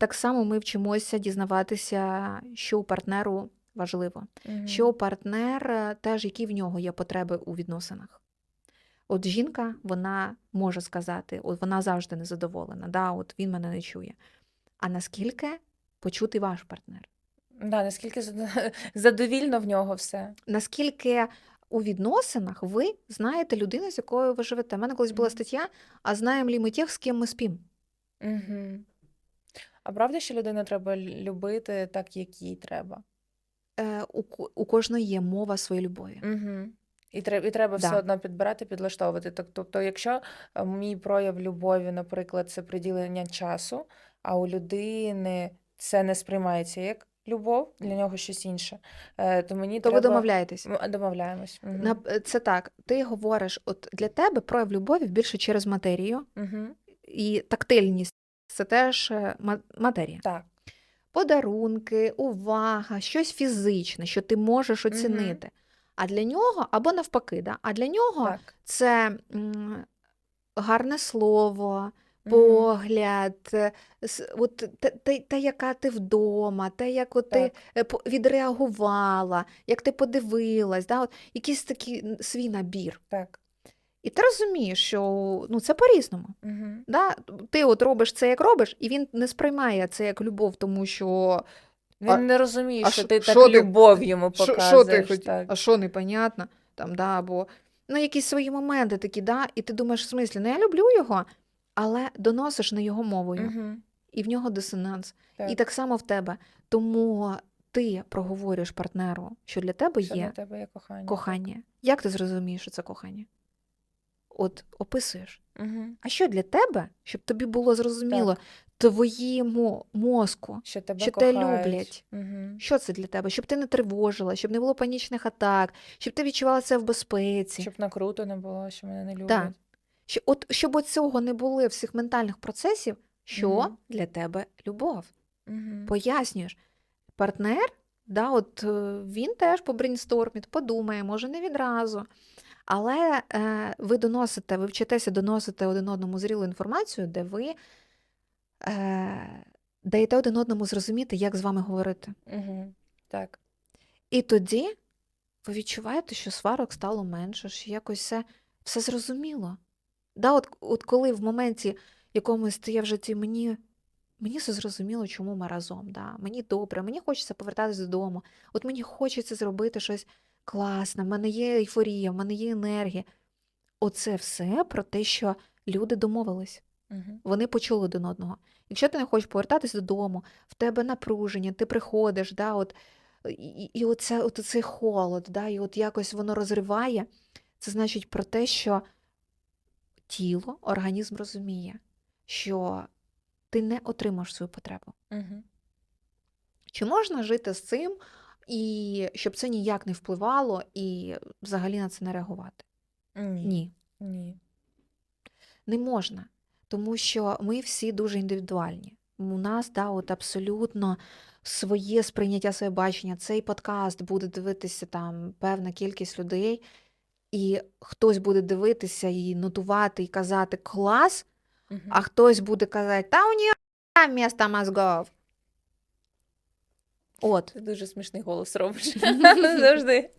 Так само ми вчимося дізнаватися, що у партнеру важливо, Мгм. що партнер е, теж, які в нього є потреби у відносинах. От жінка, вона може сказати, от вона завжди незадоволена, да, от він мене не чує. А наскільки почути ваш партнер? Да, наскільки задовільно в нього все. Наскільки у відносинах ви знаєте людину, з якою ви живете? У мене колись була стаття, а знаємо лі ми тих, з ким ми спім? Угу. А правда, що людину треба любити так, як їй треба? Е, у, у кожної є мова своєї любові. Угу. І треба, і треба все одно підбирати, підлаштовувати. Так- Тобто, якщо е, мій прояв любові, наприклад, це приділення часу, а у людини це не сприймається як любов, для нього щось інше, е, то мені То ви домовляєтесь. Домовляємось. Угу. Це так. Ти говориш, от для тебе прояв любові більше через матерію, Угу. і тактильність це теж е, матерія. Так. Подарунки, увага, щось фізичне, що ти можеш оцінити. А для нього, або навпаки, да? а для нього Так. це м, гарне слово, погляд, е, от те, те, те, яка ти вдома, те, як от ти Так. е, відреагувала, як ти подивилась, да? от якийсь такий свій набір. Так. І ти розумієш, що ну, це по-різному. Угу. Да? Ти от робиш це, як робиш, і він не сприймає це як любов, тому що Він А- не розуміє, а що що- ти так ти- любов йому показуєш. що ти хотів? так. А що непонятно? Там, да, або ну, якісь свої моменти такі, да, і ти думаєш, в смислі, ну я люблю його, але доносиш не його мовою, Угу. і в нього дисонанс. Так. І так само в тебе. Тому ти проговорюєш партнеру, що для тебе Що для є тебе є кохання. кохання. Як ти зрозумієш, що це кохання? От описуєш. Угу. А що для тебе, щоб тобі було зрозуміло, твоєму мозку, Що тебе що те люблять? Угу. Що це для тебе? Щоб ти не тривожила, щоб не було панічних атак, щоб ти відчувала це в безпеці. Щоб накруту не було, що мене не люблять. Так. Що, от, щоб от цього не було всіх ментальних процесів, що Мгм. для тебе любов? Угу. Пояснюєш. Партнер, да, от, е, він теж побрейнстормить, подумає, може не відразу. Але е, ви доносите, ви вчитеся доносити один одному зрілу інформацію, де ви е, даєте один одному зрозуміти, як з вами говорити. Угу. Так. І тоді ви відчуваєте, що сварок стало менше, що якось все, все зрозуміло. Да, от, от коли в моменті якомусь ти є в житті, мені, мені все зрозуміло, чому ми разом. Да? Мені добре, мені хочеться повертатися додому. От мені хочеться зробити щось класне, в мене є ейфорія, в мене є енергія. Оце все про те, що люди домовились. Угу. Вони почули один одного. Якщо ти не хочеш повертатись додому, в тебе напруження, ти приходиш, да, от, і- і оце, от цей холод, да, і от якось воно розриває, це значить про те, що тіло, організм розуміє, що ти не отримаєш свою потребу. Угу. Чи можна жити з цим, і щоб це ніяк не впливало, і взагалі на це не реагувати? Ні. Ні. Ні. Не можна, тому що ми всі дуже індивідуальні. У нас да, от абсолютно своє сприйняття, своє бачення. Цей подкаст буде дивитися там певна кількість людей, і хтось буде дивитися і нотувати, і казати клас, Угу. а хтось буде казати, та у нього місто мозгов. От. Ти дуже смішний голос робиш. Завжди.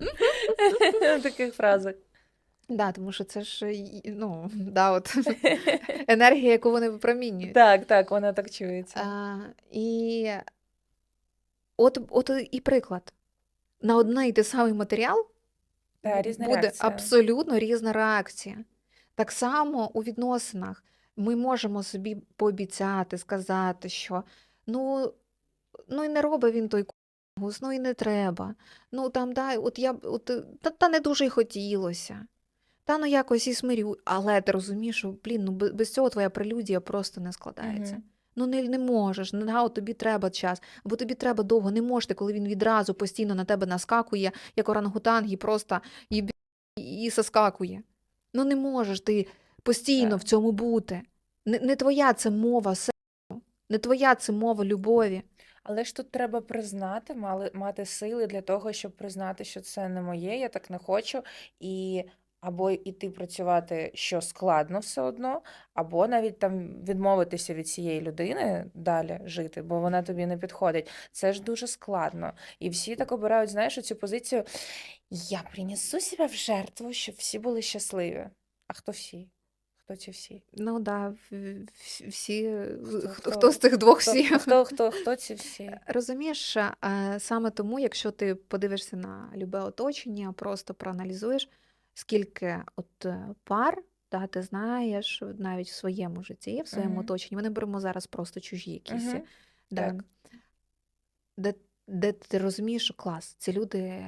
В таких фразах. Да, тому що це ж ну, да, от, енергія, яку вони випромінюють. Так, так, вона так чується. А, і от, от і приклад. На одне і той самий матеріал Та, різна буде реакція. абсолютно різна реакція. Так само у відносинах ми можемо собі пообіцяти, сказати, що ну, ну і не робить він той кунгус, ну і не треба. Ну там, да, от я от, е, та, та не дуже й хотілося. Та ну якось і смирю. Але ти розумієш, що блін, ну без, цього твоя прелюдія просто не складається. Мгм. Ну не, не можеш, не да, тобі треба час, бо тобі треба довго. Не можете, коли він відразу постійно на тебе наскакує, як орангутанг, і просто і, і соскакує. Ну не можеш ти постійно Так. в цьому бути. Не, не твоя це мова не твоя це мова любові. Але ж тут треба признати, мали, мати сили для того, щоб признати, що це не моє, я так не хочу. І або іти працювати, що складно все одно, або навіть там відмовитися від цієї людини далі жити, бо вона тобі не підходить. Це ж дуже складно. І всі так обирають, знаєш, цю позицію. Я принесу себе в жертву, щоб всі були щасливі. А хто всі? Хто ці всі? Ну да, всі, Хто- хто, хто- з тих двох Хто, всі. хто, хто, хто ці всі? Розумієш, е, саме тому, якщо ти подивишся на любе оточення, просто проаналізуєш, скільки от е, пар, да, ти знаєш навіть в своєму житті, в своєму Мгм. оточенні, ми не беремо зараз просто чужі якісь, Мгм. да, Так. де, де ти розумієш, що клас, ці люди,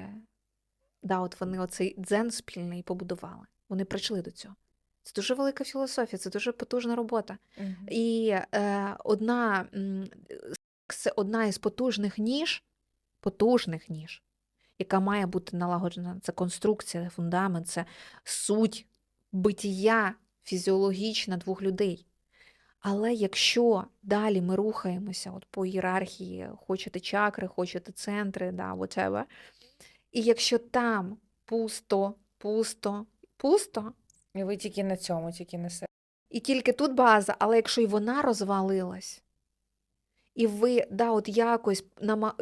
да, от вони оцей дзен спільний побудували. Вони прийшли до цього. Це дуже велика філософія, це дуже потужна робота. Мгм. І е, одна, це одна із потужних ніж, потужних ніж, яка має бути налагоджена. Це конструкція, фундамент, це суть битія фізіологічна двох людей. Але якщо далі ми рухаємося от по ієрархії, хочете чакри, хочете центри, да, whatever, і якщо там пусто, пусто, пусто, І ви тільки на цьому, тільки на себе. і тільки тут база, але якщо і вона розвалилась, і ви да, от якось нама...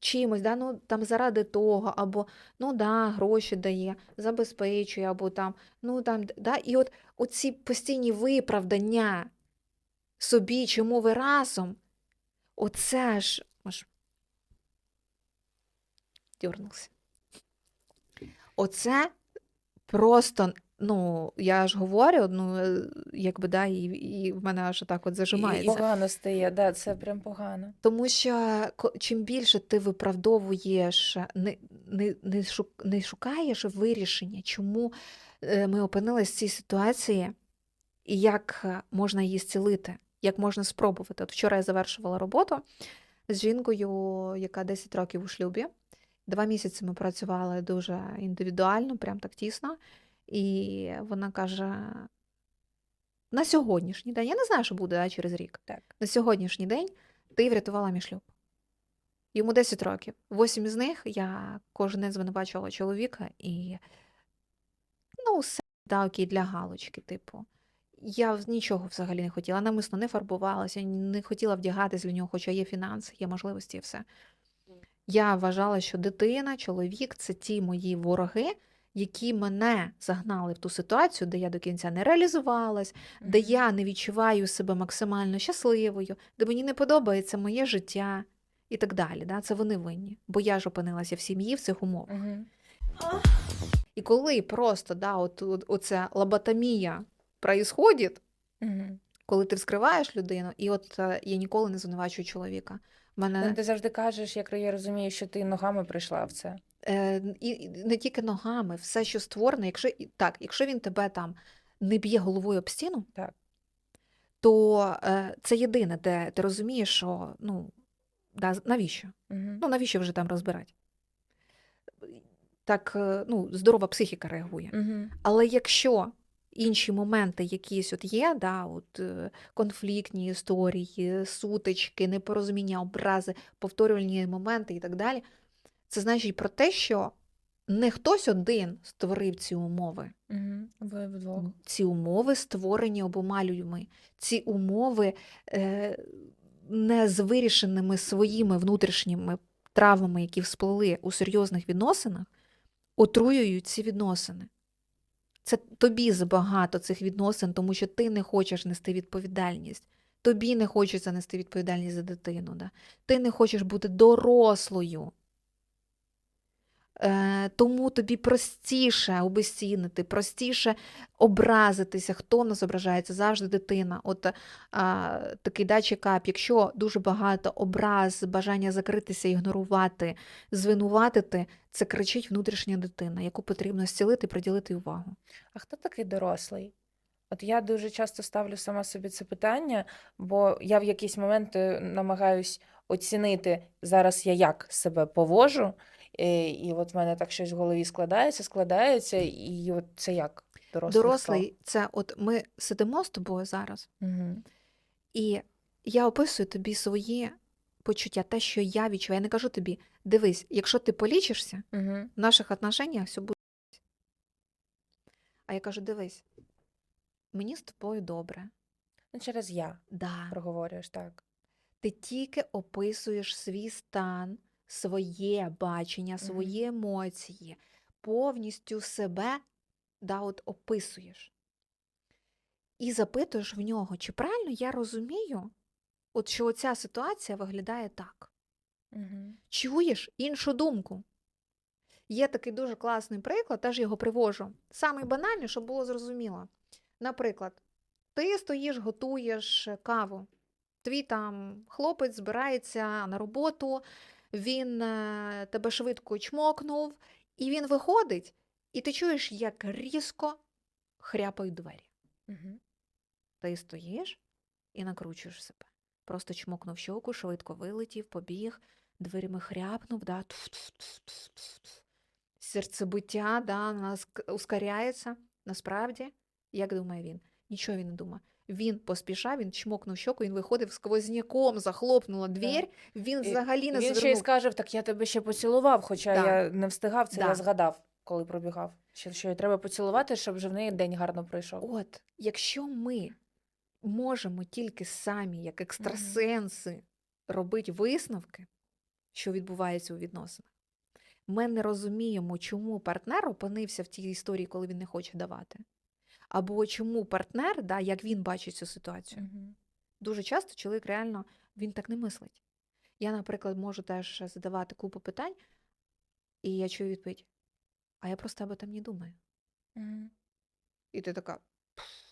чимось, да, ну, там заради того, або ну да, гроші дає, забезпечує, або там, ну там, да, і от оці постійні виправдання собі, чому ви разом, оце ж аж дернувся. Оце просто, ну, я ж говорю, ну, е, якби, да, і, і в мене аж так от І, і погано стає, да, це прям погано. Тому що чим більше ти виправдовуєш, не, не, не, шук, не шукаєш вирішення, чому е, ми опинилися в цій ситуації, і як можна її зцілити, як можна спробувати. От вчора я завершувала роботу з жінкою, яка 10 років у шлюбі. Два місяці ми працювали дуже індивідуально, прям так тісно. І вона каже: на сьогоднішній день, я не знаю, що буде да, через рік Так. на сьогоднішній день ти врятувала мій шлюб. Йому 10 років. Восім із них я кожен день звинувачувала чоловіка і ну, все да, окей, для галочки, типу. Я нічого взагалі не хотіла. Намисно не фарбувалася, не хотіла вдягатись для нього, хоча є фінанси, є можливості і все. Я вважала, що дитина, чоловік це ті мої вороги, які мене загнали в ту ситуацію, де я до кінця не реалізувалась, де я не відчуваю себе максимально щасливою, де мені не подобається моє життя і так далі. Да? Це вони винні, бо я ж опинилася в сім'ї в цих умовах. І коли просто да, от, от, оця лоботомія происходить, Мгм. коли ти вскриваєш людину, і от е, я ніколи не звинувачую чоловіка. В Ну, ти завжди кажеш, як я розумію, що ти ногами прийшла в це. е, і, не тільки ногами, все, що створено, якщо так, якщо він тебе там не б'є головою об стіну, Так. то е, це єдине, де ти розумієш, що ну, да, навіщо? Мгм. Ну, навіщо вже там розбирати? Так, е, ну, здорова психіка реагує. Мгм. Але якщо інші моменти якісь от є, да, от, е, конфліктні історії, сутички, непорозуміння, образи, повторювальні моменти і так далі, це значить про те, що не хтось один створив ці умови. Мгм. Ви вдвох. Ці умови створені обома людьми. Ці умови е, не з вирішеними своїми внутрішніми травмами, які всплили у серйозних відносинах, отруюють ці відносини. Це тобі забагато цих відносин, тому що ти не хочеш нести відповідальність. Тобі не хочеться нести відповідальність за дитину. Да? Ти не хочеш бути дорослою. Е, тому тобі простіше обесцінити, простіше образитися. Хто нас ображається? Завжди дитина. От а, такий да, чекап, якщо дуже багато образ, бажання закритися, ігнорувати, звинуватити, це кричить внутрішня дитина, яку потрібно зцілити, приділити увагу. А хто такий дорослий? От я дуже часто ставлю сама собі це питання, бо я в якийсь момент е, намагаюсь оцінити зараз я як себе поводжу, е, і от в мене так щось в голові складається, складається, і от це як дорослий. Дорослий, це от ми сидимо з тобою зараз, Угу. і я описую тобі свої почуття, те, що я відчуваю. Я не кажу тобі, дивись, якщо ти полічишся, Угу. в наших отношениях все буде. А я кажу: дивись, мені з тобою добре. Ну, через я Да. проговорюєш, так. Ти тільки описуєш свій стан, своє бачення, свої емоції, повністю себе да, от описуєш. І запитуєш в нього, чи правильно я розумію, от що оця ситуація виглядає так. Угу. Чуєш іншу думку. Є такий дуже класний приклад, теж його привожу. Самий банальний, щоб було зрозуміло. Наприклад, ти стоїш, готуєш каву. Твій там хлопець збирається на роботу, він е, тебе швидко чмокнув, і він виходить, і ти чуєш, як різко хряпають двері. Угу. Ти стоїш і накручуєш себе. Просто чмокнув щоку, швидко вилетів, побіг, дверима хряпнув, да, серцебиття да, ускоряється. Насправді, як думає він? Нічого він не думає. Він поспішав, він чмокнув щоку, він виходив сквозняком, захлопнула двір, він взагалі не Він ще й звернув. скаже, так я тебе ще поцілував, хоча Да. я не встигав, це Да. я згадав, коли пробігав. Що, що її треба поцілувати, щоб вже в неї день гарно пройшов. От, якщо ми можемо тільки самі, як екстрасенси, робити висновки, що відбувається у відносинах, ми не розуміємо, чому партнер опинився в тій історії, коли він не хоче давати. Або чому партнер, да, як він бачить цю ситуацію. Угу. Дуже часто чоловік реально він так не мислить. Я, наприклад, можу теж задавати купу питань, і я чую відповідь: а я просто об этом не думаю. Угу. І ти така. «Пф».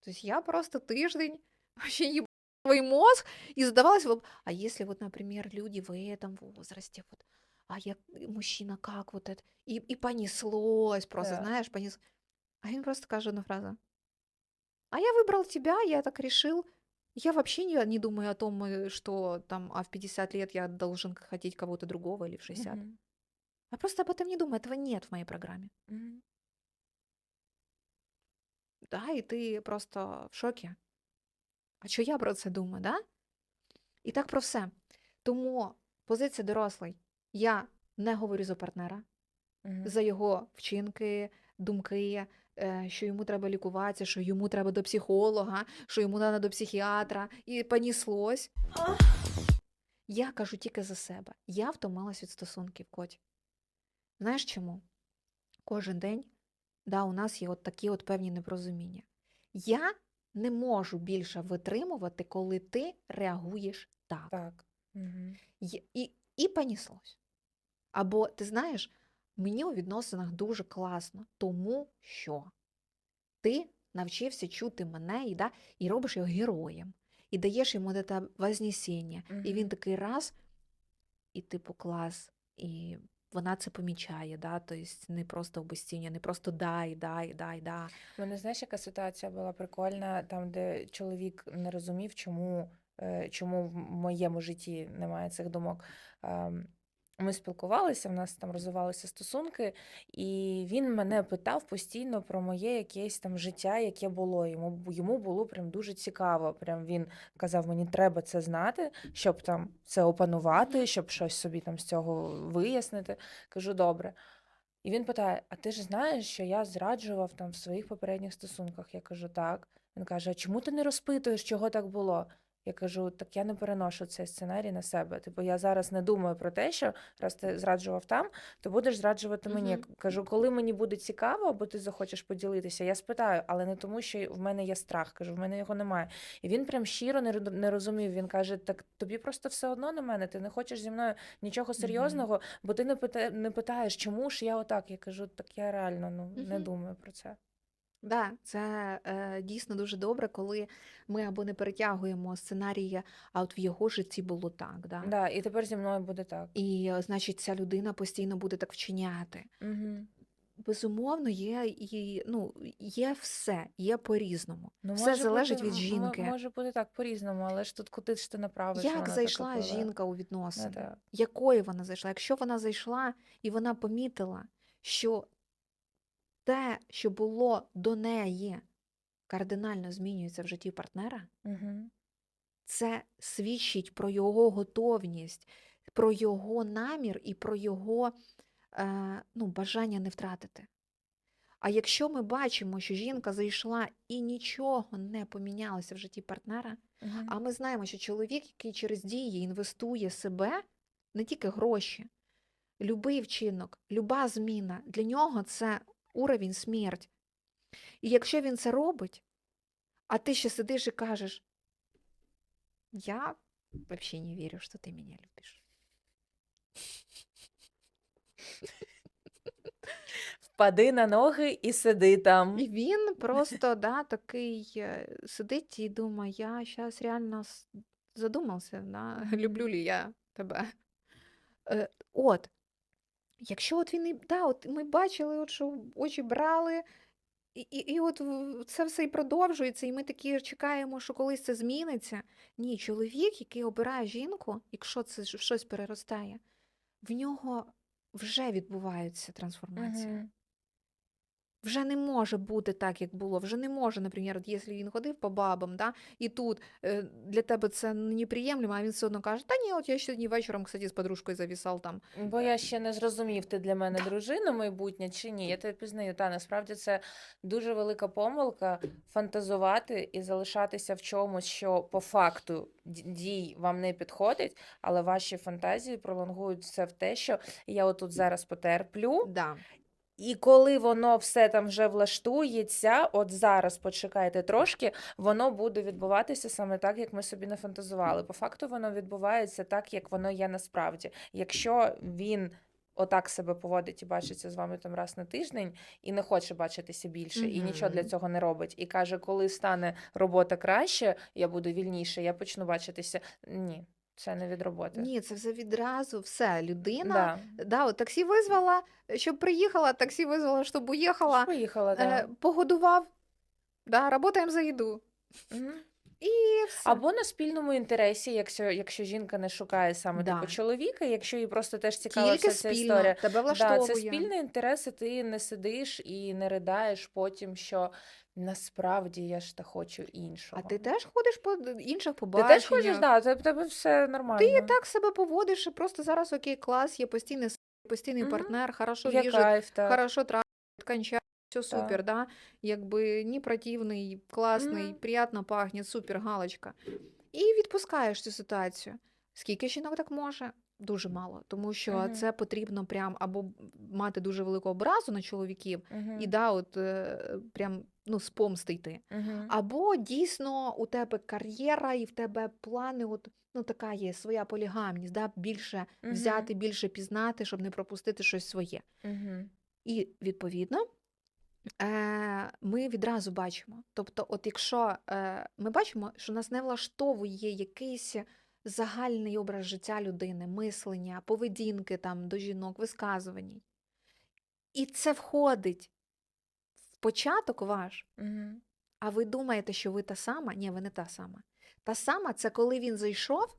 Тобто я просто тиждень вообще ебала свой мозг и задавалась, вот, а если вот, например, люди в этом возрасте, вот, а я мужчина, как вот это? И, и понеслось просто, Да. знаешь, понеслось. А він просто каже одну фразу. А я выбрал тебя, я так решил. Я вообще не, не думаю о том, э, что там, а в 50 лет я должен хотеть кого-то другого или в 60. Угу. Я просто об этом не думаю, этого нет в моей программе. Угу. Да, і ти просто в шокі. А що я про це думаю, да? І так про все. Тому позиція дорослий. Я не говорю за партнера, Угу. за його вчинки, думки, е, що йому треба лікуватися, що йому треба до психолога, що йому треба до психіатра, і поніслось. Я кажу тільки за себе. Я втомилась від стосунків, Коть. Знаєш чому? Кожен день да, у нас є от такі от певні непорозуміння. Я не можу більше витримувати, коли ти реагуєш так. Так. Угу. Є- І, і поніслось. Або, ти знаєш, мені у відносинах дуже класно, тому що ти навчився чути мене і, да, і робиш його героєм, і даєш йому це вознесіння. І він такий раз, і типу клас, і вона це помічає, да, тобто не просто обесціння, не просто дай, дай, дай, да. У мене знаєш, яка ситуація була прикольна, там, де чоловік не розумів, чому, е, чому в моєму житті немає цих думок. Ми спілкувалися, в нас там розвивалися стосунки, і він мене питав постійно про моє якесь там життя, яке було. Йому, йому було прям дуже цікаво. Прям він казав, мені треба це знати, щоб там це опанувати, щоб щось собі там з цього вияснити. Кажу, добре. І він питає: А ти ж знаєш, що я зраджував там в своїх попередніх стосунках? Я кажу, так. Він каже: А чому ти не розпитуєш, чого так було? Я кажу, так я не переношу цей сценарій на себе. Типу, я зараз не думаю про те, що раз ти зраджував там, то будеш зраджувати мені. Мгм. Кажу, коли мені буде цікаво, або ти захочеш поділитися, я спитаю, але не тому, що в мене є страх. Кажу, в мене його немає. І він прям щиро не, розумів. Він каже: Так тобі просто все одно на мене, ти не хочеш зі мною нічого серйозного, бо ти не питаєш, чому ж я отак. Я кажу, так я реально ну не думаю про це. Да, це е, дійсно дуже добре, коли ми або не перетягуємо сценарії, а от в його житті було так. Да? Да, і тепер зі мною буде так. І, е, значить, ця людина постійно буде так вчиняти. Угу. Безумовно, є і ну, є все, є по-різному. Ну, все може залежить бути, від м- жінки. Може бути так по-різному, але ж тут куди ж ти направиш? Як вона зайшла така пливе? жінка у Ну, відносини? так. Якою вона зайшла? Якщо вона зайшла і вона помітила, що те, що було до неї, кардинально змінюється в житті партнера, Угу. це свідчить про його готовність, про його намір і про його е, ну, бажання не втратити. А якщо ми бачимо, що жінка зайшла і нічого не помінялося в житті партнера, Мгм. а ми знаємо, що чоловік, який через дії інвестує себе, не тільки гроші, любий вчинок, люба зміна, для нього це уровень смерть. І якщо він це робить, а ти ще сидиш і кажеш, я взагалі не вірю, що ти мене любиш. Впади на ноги і сиди там. І він просто да, такий е, сидить і думає, я зараз реально задумався, да, люблю ли я тебе. Е, От, якщо от він і да, от ми бачили, от, що очі брали, і, і, і от це все і продовжується, і ми такі чекаємо, що колись це зміниться. Ні, чоловік, який обирає жінку, якщо це щось переростає, в нього вже відбувається трансформація. Мгм. Вже не може бути так, як було. Вже не може, наприклад, якщо він ходив по бабам, да, і тут е, для тебе це неприємлемо, а він все одно каже, та ні, от я сьогодні вечором, кстати, з подружкою завісав там. Бо я ще не зрозумів, ти для мене дружина майбутня чи ні. Я тебе пізнаю. Та насправді це дуже велика помилка фантазувати і залишатися в чомусь, що по факту дій вам не підходить, але ваші фантазії пролонгують все в те, що я отут зараз потерплю, Да. І коли воно все там вже влаштується, от зараз почекайте трошки, воно буде відбуватися саме так, як ми собі нафантазували. По факту воно відбувається так, як воно є насправді. Якщо він отак себе поводить і бачиться з вами там раз на тиждень, і не хоче бачитися більше, і нічого для цього не робить, і каже, коли стане робота краще, я буду вільніше, я почну бачитися. Ні, це не від роботи. Ні, це вже відразу все. Людина, Да. да, от таксі визвала, щоб приїхала, таксі визвала, щоб уїхала, Поїхала, е, да. погодував, да, работаємо за їду. І все. Або на спільному інтересі, якщо, якщо жінка не шукає саме Да. типу чоловіка, якщо їй просто теж цікава вся ця історія. тебе Да, це спільний інтерес, і ти не сидиш і не ридаєш потім, що насправді я ж та хочу іншого. А ти теж ходиш по інших Ти теж хочеш, да, це в тебе все нормально. Ти і так себе поводиш, і просто зараз окей, клас, є постійний, постійний Мгм. партнер, хорошо Є віжить, кайф, так. хорошо травить, кончає, все Так. супер, да? Якби не противний, класний, Мгм. приємно пахне, супер, галочка. І відпускаєш цю ситуацію. Скільки жінок так може? Дуже мало, тому що Мгм. це потрібно прям або мати дуже велику образу на чоловіків, Мгм. і да, от е, прям ну, з помсти йти. Мгм. Або дійсно у тебе кар'єра і в тебе плани, от, ну така є своя полігамність, да? більше Мгм. взяти, більше пізнати, щоб не пропустити щось своє. Мгм. І відповідно е, ми відразу бачимо. Тобто, от якщо е, ми бачимо, що нас не влаштовує якийсь загальний образ життя людини, мислення, поведінки там до жінок, висказувань. І це входить в початок ваш. Мгм. А ви думаєте, що ви та сама? Ні, ви не та сама. Та сама це коли він зайшов,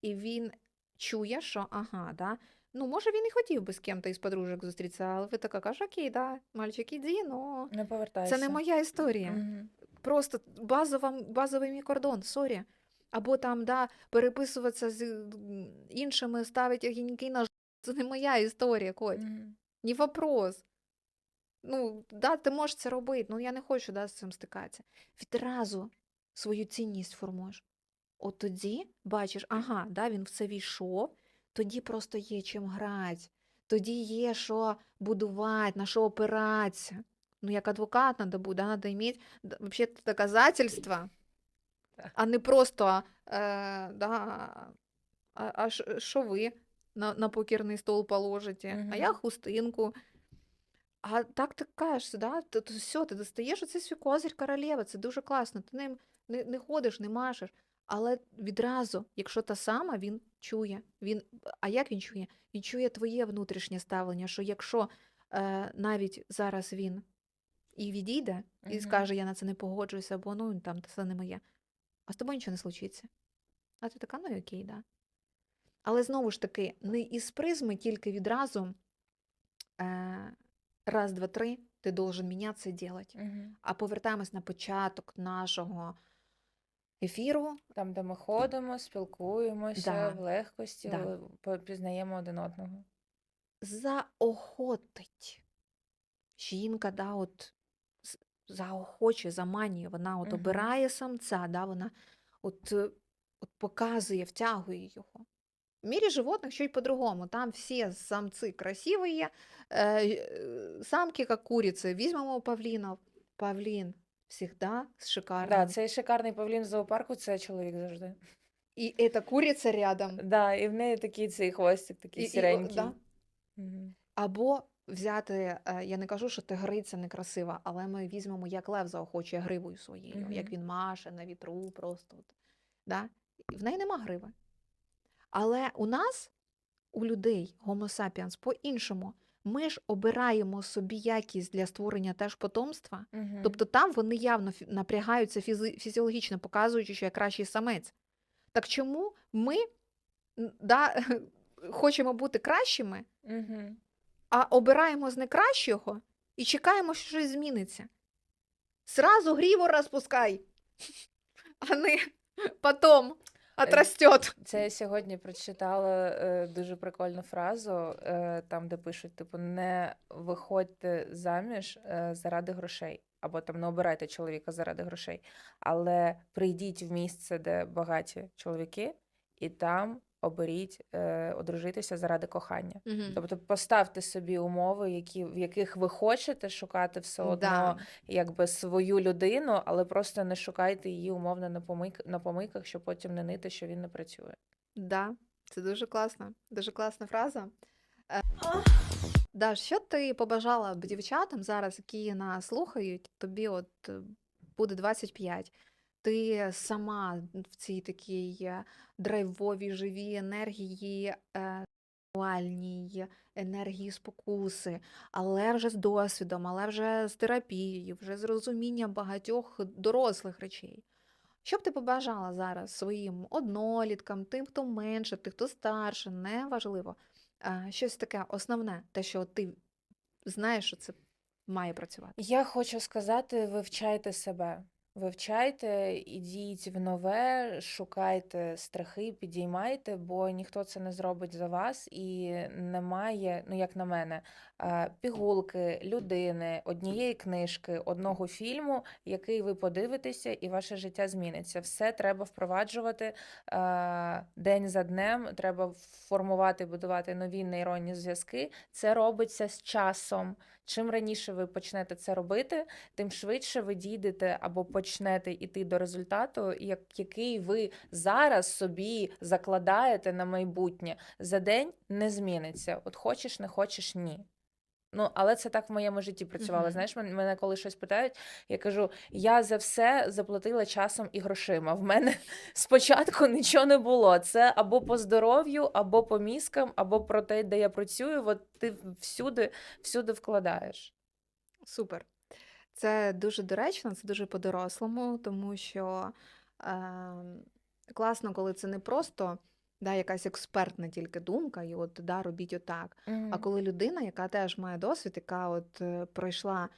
і він чує, що ага, да. Ну, може, він і хотів би з ким-то із подружок зустрітися, але ви така кажеш, окей, да, мальчик, іди, ну Не це не моя історія. Мгм. Просто базова, базовий мій кордон, сорі. Або там, да, переписуватися з іншими, ставити огіньки на ж- це не моя історія, Коть. Мгм. Не вопрос. Ну, да, ти можеш це робити, ну я не хочу да, з цим стикатися. Відразу свою цінність формуєш. От тоді бачиш, ага, да, він в це війшов, тоді просто є чим грати, тоді є що будувати, на що опиратися. Ну, як адвокат треба буде, да, д- вообще доказательства. А не просто, е, да, а, а що ви на, на покерний стол положите, а я хустинку. А так ти кажеш, да? то, то все, ти достаєш оцей свій козир королева, це дуже класно. Ти ним не, не ходиш, не машеш. Але відразу, якщо та сама, він чує. Він, а як він чує? Він чує твоє внутрішнє ставлення, що якщо е, навіть зараз він і відійде, і скаже, я на це не погоджуюся, бо ну там це не моє, а з тобою нічого не случиться. А ти така, ну і окей, да. Але знову ж таки, не із призми тільки відразу е, раз, два, три, ти должен мінятися і делать. Мгм. А повертаємось на початок нашого ефіру. Там, де ми ходимо, спілкуємося Да. в легкості, Да. е, пізнаємо один одного. Заохотить жінка, да, от з- заохочує, заманює, вона от Мгм. обирає самця, да, вона от, е, от показує, втягує його. В мире животных чуть по-другому. Там все самцы красивые, э, э, самки как курицы. Візьмемо павлінов. Павлін всегда Да, шикарний. цей шикарний павлін в зоопарку це чоловік завжди. І эта куриця рядом. Да, і в неї такий цей хвостик, такий І, і, о, сіренький. да. Мгм. Або взяти, е, я не кажу, що тигриця некрасива, але ми візьмемо, як лев заохочує гривою своєю, як він маше на вітру просто. От, да? В неї нема гриви. Але у нас, у людей, sapiens, по-іншому. Ми ж обираємо собі якість для створення теж потомства. Мгм. Тобто там вони явно напрягаються фізи- фізіологічно, показуючи, що я кращий самець. Так чому ми да, хочемо бути кращими, Мгм. А обираємо з найкращого і чекаємо, що щось зміниться? Сразу гріву розпускай, а не потом отрастет. Це я сьогодні прочитала е, дуже прикольну фразу, е, там, де пишуть: типу, не виходьте заміж е, заради грошей, або там не обирайте чоловіка заради грошей, але прийдіть в місце, де багаті чоловіки, і там оберіть е, одружитися заради кохання. Тобто поставте собі умови, які, в яких ви хочете шукати все одно Да. якби свою людину, але просто не шукайте її умовно на помийк, на помийках, щоб потім не нити, що він не працює. Да, це дуже класно, дуже класна фраза. Е, Даш, що ти побажала б дівчатам зараз, які нас слухають, тобі от е, буде 25, ти сама в цій такій е, драйвовій, живій енергії, е, сексуальній енергії спокуси, але вже з досвідом, але вже з терапією, вже з розумінням багатьох дорослих речей. Що б ти побажала зараз своїм одноліткам, тим, хто менше, тим, хто старше, неважливо. Щось таке основне, те, що ти знаєш, що це має працювати. Я хочу сказати: вивчайте себе. Вивчайте, ідіть в нове, шукайте страхи, підіймайте, бо ніхто це не зробить за вас, і немає, ну як на мене, пігулки, людини, однієї книжки, одного фільму, який ви подивитеся, і ваше життя зміниться. Все треба впроваджувати день за днем. Треба формувати, будувати нові нейронні зв'язки. Це робиться з часом. Чим раніше ви почнете це робити, тим швидше ви дійдете або почнете йти до результату, який ви зараз собі закладаєте на майбутнє. За день не зміниться. От хочеш, не хочеш, ні. Ну, але це так в моєму житті працювало. Мгм. Знаєш, мен- мене коли щось питають, я кажу: я за все заплатила часом і грошима. В мене спочатку нічого не було. Це або по здоров'ю, або по мізкам, або про те, де я працюю. От ти всюди, всюди вкладаєш. Супер. Це дуже доречно, це дуже по-дорослому, тому що е, класно, коли це не просто да, якась експертна тільки думка, і от да, робіть отак. А коли людина, яка теж має досвід, яка от е, пройшла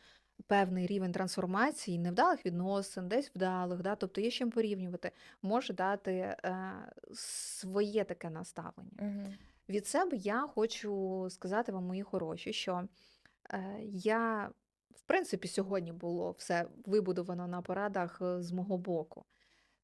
певний рівень трансформації, невдалих відносин, десь вдалих, да, тобто є з чим порівнювати, може дати е, своє таке наставлення. Мгм. Від себе я хочу сказати вам, мої хороші, що е, я, в принципі, сьогодні було все вибудовано на порадах е, з мого боку.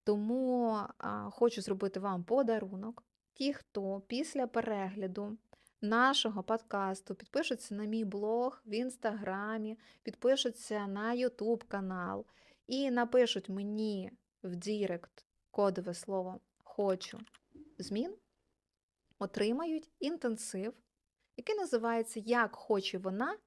Тому а, хочу зробити вам подарунок. Ті, хто після перегляду нашого подкасту підпишуться на мій блог в інстаграмі, підпишуться на Ютуб канал і напишуть мені в Дірект кодове слово Хочу змін, отримають інтенсив, який називається Як хоче вона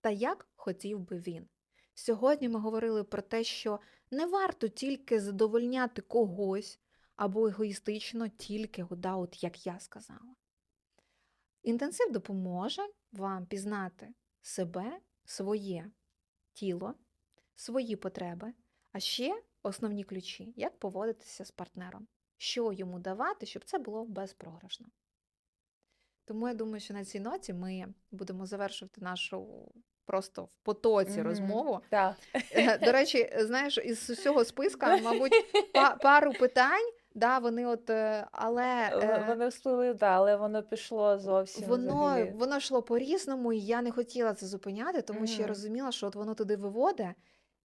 та як хотів би він. Сьогодні ми говорили про те, що не варто тільки задовольняти когось або егоїстично тільки да, от як я сказала. Інтенсив допоможе вам пізнати себе, своє тіло, свої потреби, а ще основні ключі, як поводитися з партнером, що йому давати, щоб це було безпрограшно. Тому я думаю, що на цій ноті ми будемо завершувати нашу просто в потоці Мгм. розмову. Так. Е, До речі, знаєш, із усього списка, мабуть, па- пару питань Да, вони от, е, але е, Вони всплили, да, але воно пішло зовсім воно, взагалі. воно йшло по-різному, і я не хотіла це зупиняти, тому що я розуміла, що от воно туди виводить,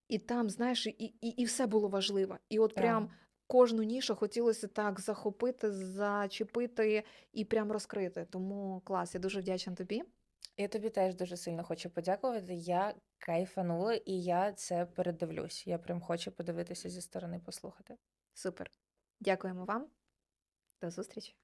і там, знаєш, і, і, і все було важливо. І от прям Так. кожну нішу хотілося так захопити, зачепити і прям розкрити. Тому клас, я дуже вдячна тобі. Я тобі теж дуже сильно хочу подякувати. Я кайфанула, і я це передивлюсь. Я прям хочу подивитися зі сторони, послухати. Супер. Дякуємо вам. До зустрічі.